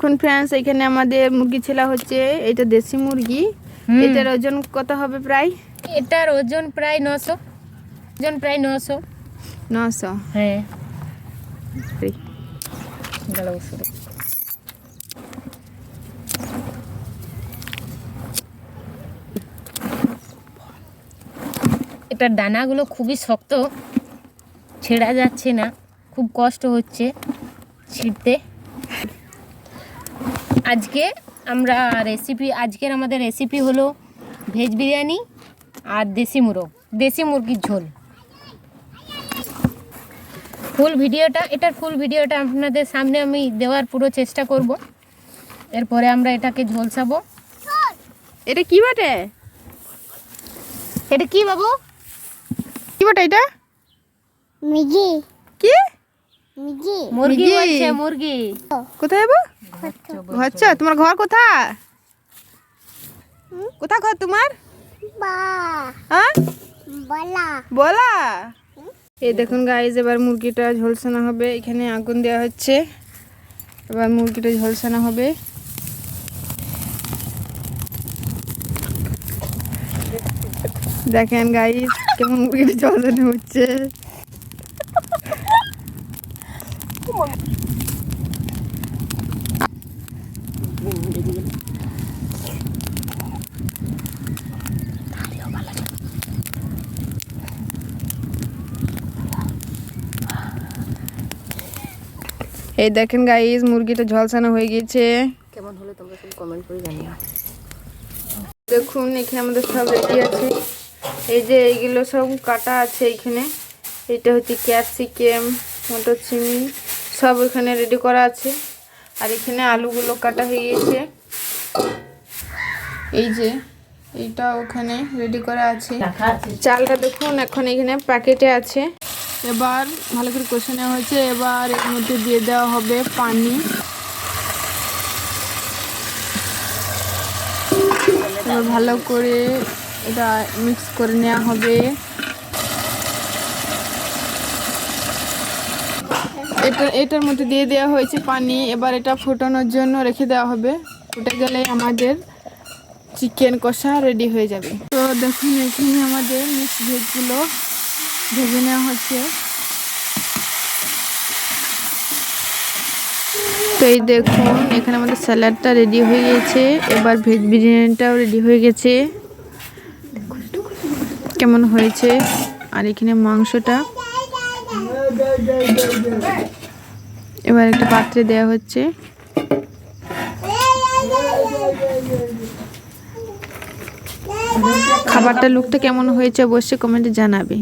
দেখুন ফ্রেন্ডস এখানে আমাদের মুরগি ছেলা হচ্ছে এটা দেশি মুরগি। এটার ওজন কত হবে প্রায়? এটার ওজন প্রায় নশো। ওজন প্রায় নশো। নশো। হ্যাঁ। এটার দানাগুলো খুবই শক্ত ছেঁড়া যাচ্ছে না খুব কষ্ট হচ্ছে ছিঁড়তে। আজকে আমরা রেসিপি আজকের আমাদের রেসিপি হলো ভেজ বিরিয়ানি আর দেশি মুরগ দেশি মুরগির ঝোল। ফুল ভিডিওটা এটার ফুল ভিডিওটা আপনাদের সামনে আমি দেওয়ার পুরো চেষ্টা করব। এরপরে আমরা এটাকে ঝোলসাবো। এটা কি বটে? এটা কি বাবু? কি বটে এটা? মিজি কি? মুরগি। মুরগি। মুরগি। কোথায় যাব আচ্ছা তোমার ঘর কোথায়? কোথা ঘর তোমার? বা। হ্যাঁ? বলা। বলা? এই দেখুন গাইজ এবার মুরগিটা ঝলসানো হবে। এখানে আগুন দেওয়া হচ্ছে। এবার মুরগিটা ঝলসানো হবে। দেখেন গাইজ কেমন মুরগিটা ঝলসানো হচ্ছে। এই দেখেন গাইজ মুরগিটা ঝলসানো হয়ে গেছে কেমন হলো তোমরা সব কমেন্ট করে জানিও। দেখুন এখানে আমাদের সব রেডি আছে। এই যে এইগুলো সব কাটা আছে এখানে। এটা হচ্ছে ক্যাপসিকাম মটর চিনি সব এখানে রেডি করা আছে। আর এখানে আলুগুলো কাটা হয়ে গেছে। এই যে এইটা ওখানে রেডি করা আছে। চালটা দেখুন এখন এখানে প্যাকেটে আছে। এবার ভালো করে কষে নেওয়া হয়েছে। এবার এর মধ্যে দিয়ে দেওয়া হবে পানি। এবার ভালো করে এটা মিক্স করে নেওয়া হবে। এটা, এটার মধ্যে দিয়ে দেওয়া হয়েছে পানি। এবার এটা ফোটানোর জন্য রেখে দেওয়া হবে। ফুটে গেলে আমাদের চিকেন কষা রেডি হয়ে যাবে। তো দেখুন, এখানে আমাদের মিক্স ভেজগুলো ভেজে নেওয়া হচ্ছে। তো এই দেখুন, এখানে আমাদের স্যালাডটা রেডি হয়ে গেছে। এবার ভেজ বিরিয়ানিটাও রেডি হয়ে গেছে। কেমন হয়েছে? আর এখানে মাংসটা? এবার একটা পাত্রে দেয়া হচ্ছে। খাবারটা লুকটা কেমন হয়েছে অবশ্যই কমেন্টে জানাবে।